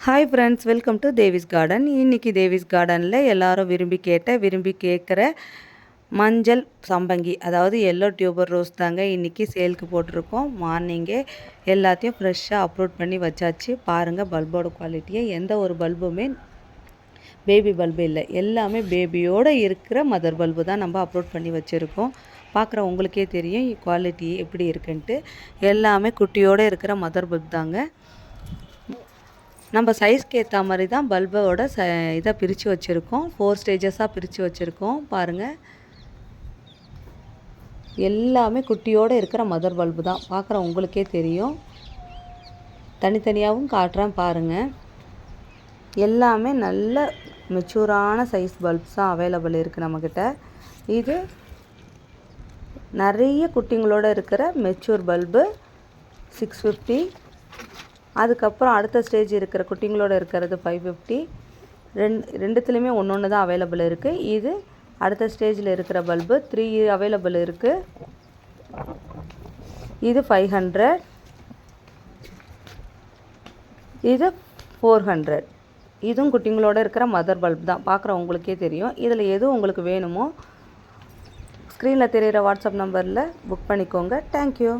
Hi friends welcome to Devi's garden இன்றைக்கி தேவிஸ் கார்டனில் எல்லோரும் விரும்பி கேட்ட விரும்பி கேட்குற மஞ்சள் சம்பங்கி அதாவது எல்லோ டியூபர் ரோஸ் தாங்க இன்றைக்கி சேலுக்கு போட்டிருக்கோம். மார்னிங்கே எல்லாத்தையும் ஃப்ரெஷ்ஷாக அப்லோட் பண்ணி வச்சாச்சு. பாருங்கள் பல்போட குவாலிட்டியை எந்த ஒரு பல்புமே பேபி பல்பு இல்லை. எல்லாமே பேபியோடு இருக்கிற மதர் பல்பு தான் நம்ம அப்லோட் பண்ணி வச்சுருக்கோம். பார்க்குற உங்களுக்கே தெரியும் குவாலிட்டி எப்படி இருக்குன்ட்டு. எல்லாமே குட்டியோடு இருக்கிற மதர் பல்ப் தாங்க. நம்ம சைஸ்க்கு ஏற்ற மாதிரி தான் பல்போட ச இதை பிரித்து வச்சுருக்கோம். ஃபோர் ஸ்டேஜஸாக பிரித்து வச்சுருக்கோம். பாருங்கள் எல்லாமே குட்டியோடு இருக்கிற மதர் பல்பு தான். பார்க்குற உங்களுக்கே தெரியும். தனித்தனியாகவும் காட்டுறேன் பாருங்கள் எல்லாமே நல்ல மெச்சூரான சைஸ் பல்ப்ஸ் தான் அவைலபிள் இருக்குது நம்மக்கிட்ட இது நிறைய குட்டிங்களோடு இருக்கிற மெச்சூர் பல்பு சிக்ஸ் ஃபிஃப்டி அதுக்கப்புறம் அடுத்த ஸ்டேஜ் இருக்கிற குட்டிங்களோட இருக்கிறது ஃபைவ் ஃபிஃப்டி ரெண்டு ரெண்டுத்துலேயுமே ஒன்று ஒன்று தான் அவைலபிள் இருக்குது இது அடுத்த ஸ்டேஜில் இருக்கிற பல்பு த்ரீ அவைலபிள் இருக்குது இது ஃபைவ் ஹண்ட்ரட் இது ஃபோர் ஹண்ட்ரட் இதுவும் குட்டிங்களோட இருக்கிற மதர் பல்ப் தான். பார்க்குற உங்களுக்கே தெரியும். இதில் எது உங்களுக்கு வேணுமோ ஸ்க்ரீனில் தெரிகிற வாட்ஸ்அப் நம்பரில் புக் பண்ணிக்கோங்க. தேங்க்யூ